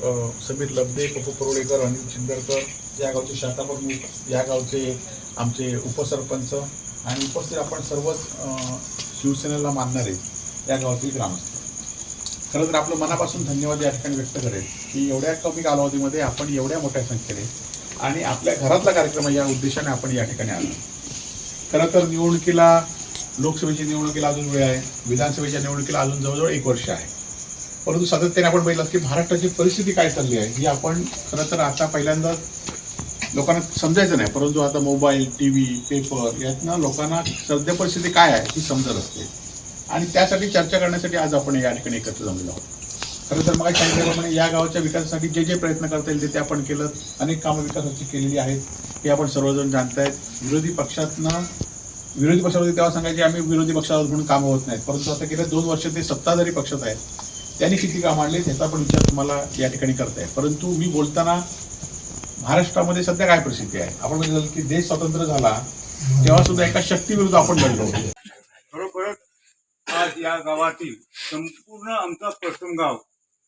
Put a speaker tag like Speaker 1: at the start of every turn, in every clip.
Speaker 1: समीर लब्दे पप्पू परोळेकर अनिल चिंदरकर या गावचे शाखा प्रमुख या गावचे आमचे उपसरपंच आणि उपस्थित आपण सर्वच शिवसेनेला मानणारे या गावातील ग्रामस्थ. खरं तर आपलं मनापासून धन्यवाद या ठिकाणी व्यक्त करेल की एवढ्या कमी कालावधीमध्ये आपण एवढ्या मोठ्या संख्येने आणि आपल्या घरातला कार्यक्रम या उद्देशाने आपण या ठिकाणी आलो. खरं तर निवडणुकीला लोकसभेच्या निवडणुकीला अजून वेळ आहे. विधानसभेच्या निवडणुकीला अजून जवळजवळ एक वर्ष आहे. परंतु सातत्याने आपण बघितलं की महाराष्ट्राची परिस्थिती काय चालली आहे ही आपण खरं तर आता पहिल्यांदा लोकांना समजायचं नाही. परंतु आता मोबाईल टी व्ही पेपर यातनं लोकांना सध्या परिस्थिती काय आहे ही समजत असते. आणि त्यासाठी चर्चा करण्यासाठी आज आपण या ठिकाणी एकत्र जमलेलो आहोत. खरं तर मला सांगितल्याप्रमाणे या गावाच्या विकासासाठी जे जे प्रयत्न करता येईल ते ते आपण केलं. अनेक कामं विकासाची केलेली आहेत हे आपण सर्वजण जाणतायत. विरोधी पक्षातनं विरोधी पक्षामध्ये तेव्हा सांगायचे आम्ही विरोधी पक्षावर म्हणून कामं होत नाहीत. परंतु आता गेल्या दोन वर्ष ते सत्ताधारी पक्षात आहेत. त्यांनी किती काम आणले त्याचा पण विचार तुम्हाला या ठिकाणी करताय परंतु मी बोलताना महाराष्ट्रामध्ये सध्या काय परिस्थिती आहे? आपण म्हणजे की देश स्वतंत्र झाला तेव्हा सुद्धा एका शक्तीविरुद्ध आपण लढलो होतो.
Speaker 2: खरोखरच आज या गावातील संपूर्ण आमचा प्रसंगाव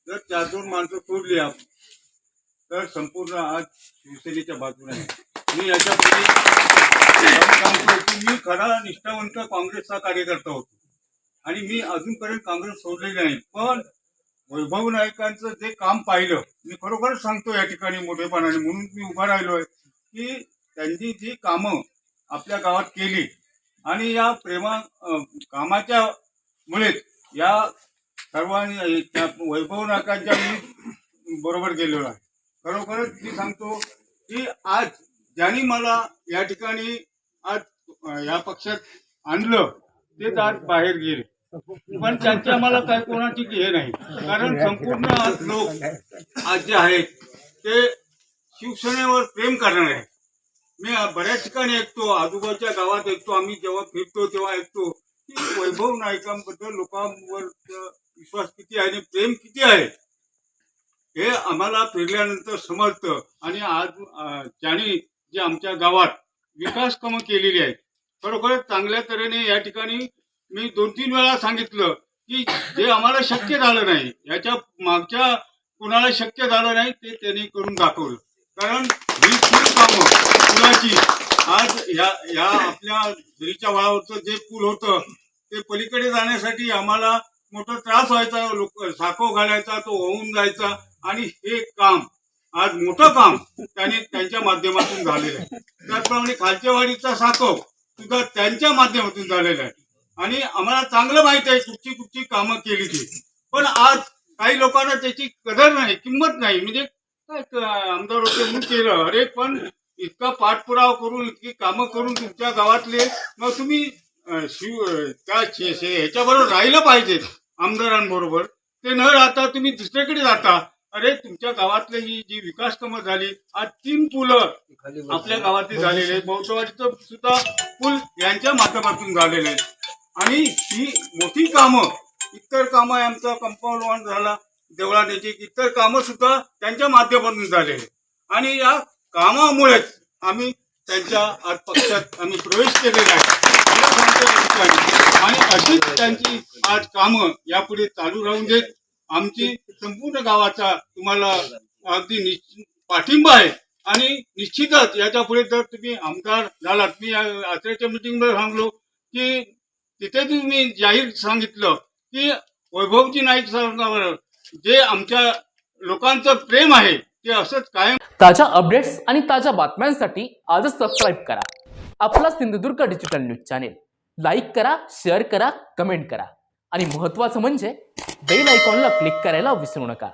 Speaker 2: जर चार दोन माणसं सोडली तर संपूर्ण आज शिवसेनेच्या बाजूने आहे. मी याच्यापूर्वी मी खरा निष्ठावंत काँग्रेसचा कार्यकर्ता होतो. आणि मी अजूनपर्यंत काँग्रेस सोडलेली नाही. पण वैभव नायकांचं जे काम पाहिलं मी खरोखरच सांगतो या ठिकाणी मोठेपणाने म्हणून मी उभा राहिलोय की त्यांनी जी कामं आपल्या गावात केली आणि या प्रेमा कामाच्या मुळे या सर्वांनी त्या वैभव नायकांच्या मी बरोबर गेलेलो आहे. खरोखरच मी सांगतो की आज ज्यांनी मला या ठिकाणी आज या पक्षात आणलं तेच आज बाहेर गेले. पण त्यांची आम्हाला काय कोणाची हे नाही. कारण संपूर्ण आज लोक आज जे आहेत ते शिवसेनेवर प्रेम करणार आहेत. मी बऱ्याच ठिकाणी ऐकतो आजूबाजूच्या गावात ऐकतो आम्ही जेव्हा फिरतो तेव्हा ऐकतो की वैभव नायकांबद्दल लोकांवर विश्वास किती आहे आणि प्रेम किती आहे हे आम्हाला फिरल्यानंतर समजतं. आणि आज अं, ज्यांनी जे आमच्या गावात विकास कामं केलेली आहेत खरोखर चांगल्या तऱ्हेने या ठिकाणी मी दोन तीन वेळा सांगितलं की जे आम्हाला शक्य झालं नाही याच्या मागच्या कुणाला शक्य झालं नाही ते त्यांनी करून दाखवलं. कारण ही पूल कामं पुलाची आज या या आपल्या दरीच्या वळावरचं जे पूल होतं ते पलीकडे जाण्यासाठी आम्हाला मोठा त्रास व्हायचा लोक साखव घालायचा तो होऊन जायचा आणि हे काम आज मोठं काम त्याने त्यांच्या माध्यमातून झालेलं आहे. त्याचप्रमाणे खालच्या वाडीचा साखव सुद्धा त्यांच्या माध्यमातून झालेला आहे. आणि आम्हाला चांगलं माहीत आहे कुठची कुठची कामं केली ती. पण आज काही लोकांना त्याची कदर नाही किंमत नाही. म्हणजे काय आमदार होते म्हणून केलं. अरे पण इतका पाठपुरावा करून इतकी कामं करून तुमच्या गावातले मग तुम्ही शिव त्या ह्याच्याबरोबर राहिलं पाहिजे आमदारांबरोबर. ते न राहता तुम्ही दुसरीकडे जाता. अरे तुमच्या गावातली ही जी विकास कामं झाली आज तीन पुलं आपल्या गावातली झालेली आहेत. बौद्धवाडीचं सुद्धा पूल यांच्या माध्यमातून झालेले आहेत आणि ही मोठी कामं इतर कामं आमचं आमचा कंपाऊंड वॉल झाला देवळाण्याची इतर कामं सुद्धा त्यांच्या माध्यमातून झालेले आणि या कामामुळेच आम्ही त्यांच्या आज पक्षात आम्ही प्रवेश केलेला आहे. आणि अशीच त्यांची आज कामं यापुढे चालू राहून देत आमची संपूर्ण गावाचा तुम्हाला अगदी पाठिंबा आहे. आणि निश्चितच याच्यापुढे जर तुम्ही आमदार झालात मी या मीटिंगमध्ये मिटिंगमध्ये सांगलो की तिथे तुम्ही जाहीर सांगितलं की वैभवजी नाईक साहेबांवर जे आमच्या लोकांचं प्रेम आहे ते असंच कायम
Speaker 3: ताज्या अपडेट्स आणि ताज्या बातम्यांसाठी आजच सबस्क्राईब करा. आपला Sindhudurg digital news channel like करा शेअर करा कमेंट करा. आणि महत्त्वाचं म्हणजे बेल आयकॉनला क्लिक करायला विसरू नका.